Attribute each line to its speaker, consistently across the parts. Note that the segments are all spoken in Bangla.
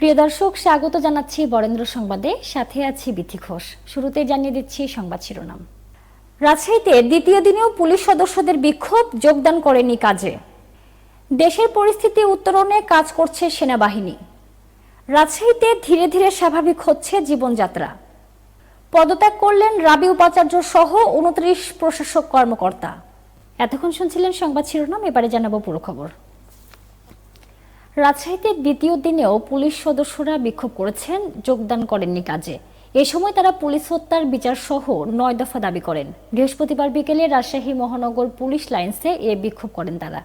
Speaker 1: প্রিয় দর্শক, স্বাগত জানাচ্ছি বরেন্দ্র সংবাদে। সাথে আছি বিথি ঘোষ। শুরুতে জানিয়ে দিচ্ছি সংবাদ শিরোনাম। রাজশাহীতে দ্বিতীয় দিনেও পুলিশ সদস্যদের বিক্ষোভ যোগদান করেনি কাজে। দেশের পরিস্থিতি উত্তরণে কাজ করছে সেনাবাহিনী। রাজশাহীতে ধীরে ধীরে স্বাভাবিক হচ্ছে জীবনযাত্রা। পদত্যাগ করলেন রাবি উপাচার্য সহ উনত্রিশ প্রশাসক কর্মকর্তা। এতক্ষণ শুনছিলেন সংবাদ শিরোনাম, এবারে জানাব পুরো খবর। রাজশাহীতে দ্বিতীয় দিনেও পুলিশ সদস্যরা বিক্ষোভ করেছেন, যোগদান করেননি কাজে। এ সময় তারা পুলিশ হত্যার বিচার সহ নয় দফা দাবি করেন। বৃহস্পতিবার বিকেলে রাজশাহী মহানগর পুলিশ লাইন্সে এ বিক্ষোভ করেন তারা।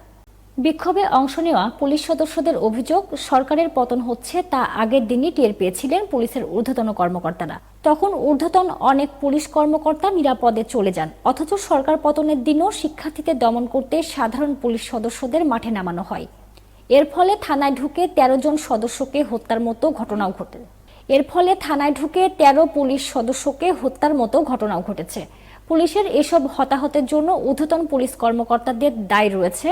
Speaker 1: বিক্ষোভে অংশ নেওয়া পুলিশ সদস্যদের অভিযোগ, সরকারের পতন হচ্ছে তা আগের দিনই টের পেয়েছিলেন পুলিশের ঊর্ধ্বতন কর্মকর্তারা। তখন ঊর্ধ্বতন অনেক পুলিশ কর্মকর্তা নিরাপদে চলে যান, অথচ সরকার পতনের দিনও শিক্ষার্থীদের দমন করতে সাধারণ পুলিশ সদস্যদের মাঠে নামানো হয়। এর ফলে থানায় ঢুকে ১৩ জন সদস্যকে হত্যার মতো ঘটনাও ঘটে। এর ফলে থানায় ঢুকে ১৩ পুলিশ সদস্যকে হত্যার মতো ঘটনাও ঘটেছে। পুলিশের এসব হতাহতের জন্য ঊর্ধ্বতন পুলিশ কর্মকর্তাদের দায় রয়েছে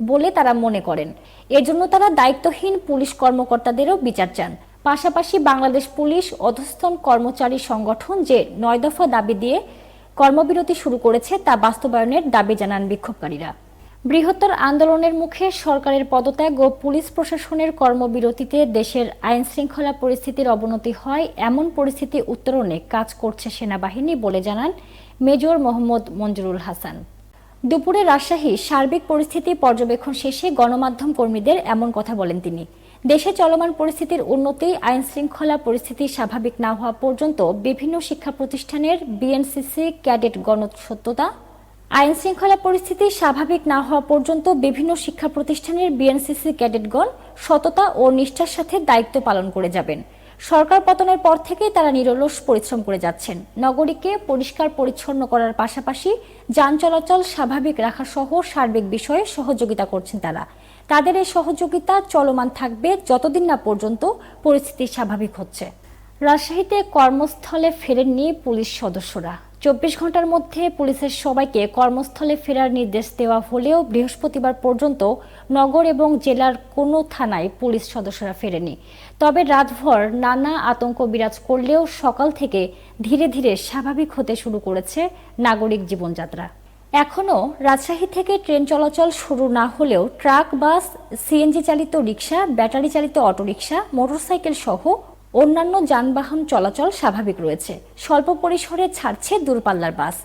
Speaker 1: বলে তারা মনে করেন। এজন্য তারা দায়িত্বহীন পুলিশ কর্মকর্তাদেরও বিচার চান। পাশাপাশি বাংলাদেশ পুলিশ অধস্থন কর্মচারী সংগঠন যে নয় দফা দাবি দিয়ে কর্মবিরতি শুরু করেছে তা বাস্তবায়নের দাবি জানান বিক্ষোভকারীরা। বৃহত্তর আন্দোলনের মুখে সরকারের পদত্যাগ ও পুলিশ প্রশাসনের কর্মবিরতিতে দেশের আইন শৃঙ্খলা পরিস্থিতির অবনতি হয়, এমন পরিস্থিতি উত্তরণে কাজ করছে সেনাবাহিনী বলে জানান মেজর মোহাম্মদ মঞ্জুরুল হাসান। দুপুরে রাজশাহী সার্বিক পরিস্থিতি পর্যবেক্ষণ শেষে গণমাধ্যম কর্মীদের এমন কথা বলেন তিনি। দেশে চলমান পরিস্থিতির উন্নতি আইন শৃঙ্খলা পরিস্থিতি স্বাভাবিক না হওয়া পর্যন্ত বিভিন্ন শিক্ষা প্রতিষ্ঠানের বিএনসিসি ক্যাডেট গণসত্যতা আইন শৃঙ্খলা পরিস্থিতি স্বাভাবিক না হওয়া পর্যন্ত বিভিন্ন শিক্ষা প্রতিষ্ঠানের বিএনসিসি ক্যাডেটগণ সততা ও নিষ্ঠার সাথে দায়িত্ব পালন করে যাবেন। সরকার পতনের পর থেকেই তারা নিরলস পরিশ্রম করে যাচ্ছেন। নগরীকে পরিষ্কার পরিচ্ছন্ন করার পাশাপাশি যান চলাচল স্বাভাবিক রাখা সহ সার্বিক বিষয়ে সহযোগিতা করছেন তারা। তাদের এই সহযোগিতা চলমান থাকবে যতদিন না পর্যন্ত পরিস্থিতি স্বাভাবিক হচ্ছে। রাজশাহীতে কর্মস্থলে ফেরেননি পুলিশ সদস্যরা। চব্বিশ ঘণ্টার মধ্যে পুলিশের সবাইকে কর্মস্থলে ফেরার নির্দেশ দেওয়া হলেও বৃহস্পতিবার পর্যন্ত নগর এবং জেলার কোনো থানায় পুলিশ সদস্যরা ফেরেনি। তবে রাতভর নানা আতঙ্ক বিরাজ করলেও সকাল থেকে ধীরে ধীরে স্বাভাবিক হতে শুরু করেছে নাগরিক জীবনযাত্রা। এখনও রাজশাহী থেকে ট্রেন চলাচল শুরু না হলেও ট্রাক, বাস, সিএনজি চালিত রিক্সা, ব্যাটারি চালিত অটোরিকশা মোটরসাইকেল সহ অন্যান্য যানবাহন চলাচল স্বাভাবিক রয়েছে। স্বল্প পরিসরে ছাড়ছে দূরপাল্লার বাস।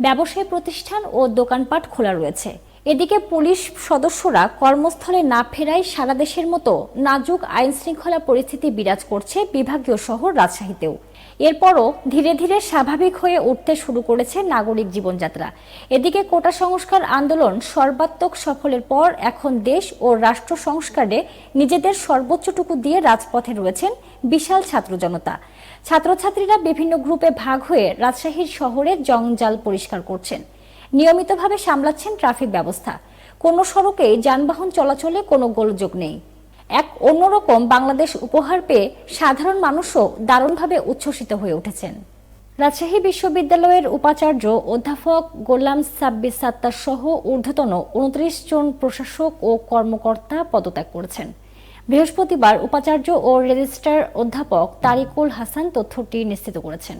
Speaker 1: ব্যবসায়ী প্রতিষ্ঠান ও দোকানপাট খোলা রয়েছে। এদিকে পুলিশ সদস্যরা কর্মস্থলে না ফেরায় সারা দেশের মতো নাজুক আইন শৃঙ্খলা পরিস্থিতি বিরাজ করছে বিভাগীয় শহর রাজশাহীতেও। এরপরও ধীরে ধীরে স্বাভাবিক হয়ে উঠতে শুরু করেছে নাগরিক জীবনযাত্রা। এদিকে কোটা সংস্কার আন্দোলন সর্বাত্মক সফলের পর এখন দেশ ও রাষ্ট্র সংস্কারে নিজেদের সর্বোচ্চটুকু দিয়ে রাজপথে রয়েছেন বিশাল ছাত্র জনতা। ছাত্রছাত্রীরা বিভিন্ন গ্রুপে ভাগ হয়ে রাজশাহীর শহরে জঞ্জাল পরিষ্কার করছেন। নিয়মিতভাবে সামলাচ্ছেন ট্রাফিক ব্যবস্থা। কোনো সড়কে যানবাহন চলাচলে কোনো গোলযোগ নেই। এক অন্যরকম বাংলাদেশ উপহার পেয়ে সাধারণ মানুষও দারুণভাবে উচ্ছ্বসিত হয়ে উঠেছেন। রাজশাহী বিশ্ববিদ্যালয়ের উপাচার্য অধ্যাপক গোলাম সাব্বির সাত্তার সহ ঊর্ধ্বতন উনত্রিশ জন প্রশাসক ও কর্মকর্তা পদত্যাগ করেছেন। বৃহস্পতিবার উপাচার্য ও রেজিস্ট্রার অধ্যাপক তারিকুল হাসান তথ্যটি নিশ্চিত করেছেন।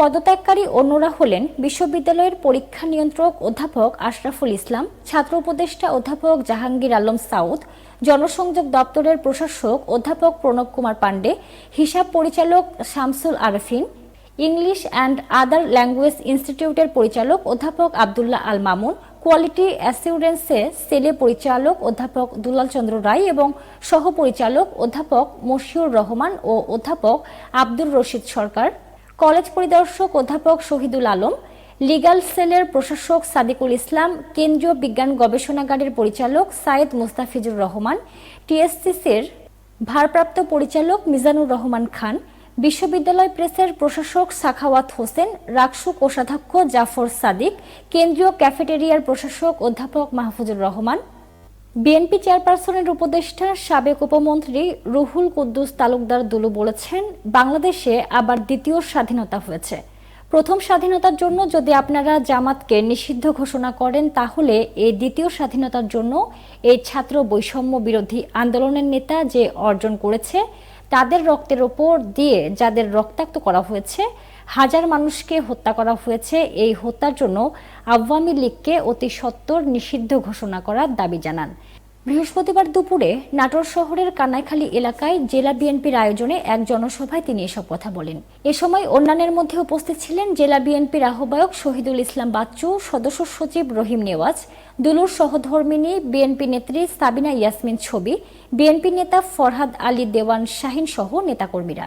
Speaker 1: পদত্যাগকারী অন্যরা হলেন বিশ্ববিদ্যালয়ের পরীক্ষা নিয়ন্ত্রক অধ্যাপক আশরাফুল ইসলাম, ছাত্র উপদেষ্টা অধ্যাপক জাহাঙ্গীর আলম সাউদ, জনসংযোগ দপ্তরের প্রশাসক অধ্যাপক প্রণব কুমার পাণ্ডে, হিসাব পরিচালক Shamsul Arefin, English and other language ইনস্টিটিউটের পরিচালক অধ্যাপক আবদুল্লাহ আল মামুন, কোয়ালিটি অ্যাসিউরেন্সে সেলে পরিচালক অধ্যাপক দুলাল চন্দ্র রায় এবং সহপরিচালক অধ্যাপক মশিউর রহমান ও অধ্যাপক আব্দুর রশিদ সরকার। কলেজ পরিদর্শক অধ্যাপক শহীদুল আলম, লিগাল সেলের প্রশাসক সাদিকুল ইসলাম, কেন্দ্রীয় বিজ্ঞান গবেষণাগারের পরিচালক সাইদ মুস্তাফিজুর রহমান, টিএসসিসির ভারপ্রাপ্ত পরিচালক মিজানুর রহমান খান, বিশ্ববিদ্যালয় প্রেসের প্রশাসক সাখাওয়াত হোসেন, রাকসু কোষাধ্যক্ষ জাফর সাদিক, কেন্দ্রীয় ক্যাফেটেরিয়ার প্রশাসক অধ্যাপক মাহফুজুর রহমান বিএনপি চেয়ারপারসনের উপদেষ্টা সাবেক উপমন্ত্রী রুহুল কুদ্দুস তালুকদার দুলু বলেছেন, বাংলাদেশে আবার দ্বিতীয় স্বাধীনতা হয়েছে। প্রথম স্বাধীনতার জন্য যদি আপনারা জামাতকে নিষিদ্ধ ঘোষণা করেন, তাহলে এই দ্বিতীয় স্বাধীনতার জন্য এই ছাত্র বৈষম্য বিরোধী আন্দোলনের নেতা যে অর্জন করেছে, তাদের রক্তের ওপর দিয়ে যাদের রক্তাক্ত করা হয়েছে হাজার মানুষকে হত্যা করা হয়েছে। এই হত্যার জন্য আওয়ামী লীগকে অতি সত্বর নিষিদ্ধ ঘোষণা করার দাবি জানান। বৃহস্পতিবার দুপুরে নাটোর শহরের কানাইখালী এলাকায় জেলা বিএনপির আয়োজনে এক জনসভায় তিনি এসব কথা বলেন। এ সময় অন্যান্যের মধ্যে উপস্থিত ছিলেন জেলা বিএনপির আহ্বায়ক শহীদুল ইসলাম বাচ্চু, সদস্য সচিব রহিম নেওয়াজ, দুলুর সহধর্মিনী বিএনপি নেত্রী সাবিনা ইয়াসমিন ছবি, বিএনপি নেতা ফরহাদ আলী দেওয়ান শাহিন সহ নেতাকর্মীরা।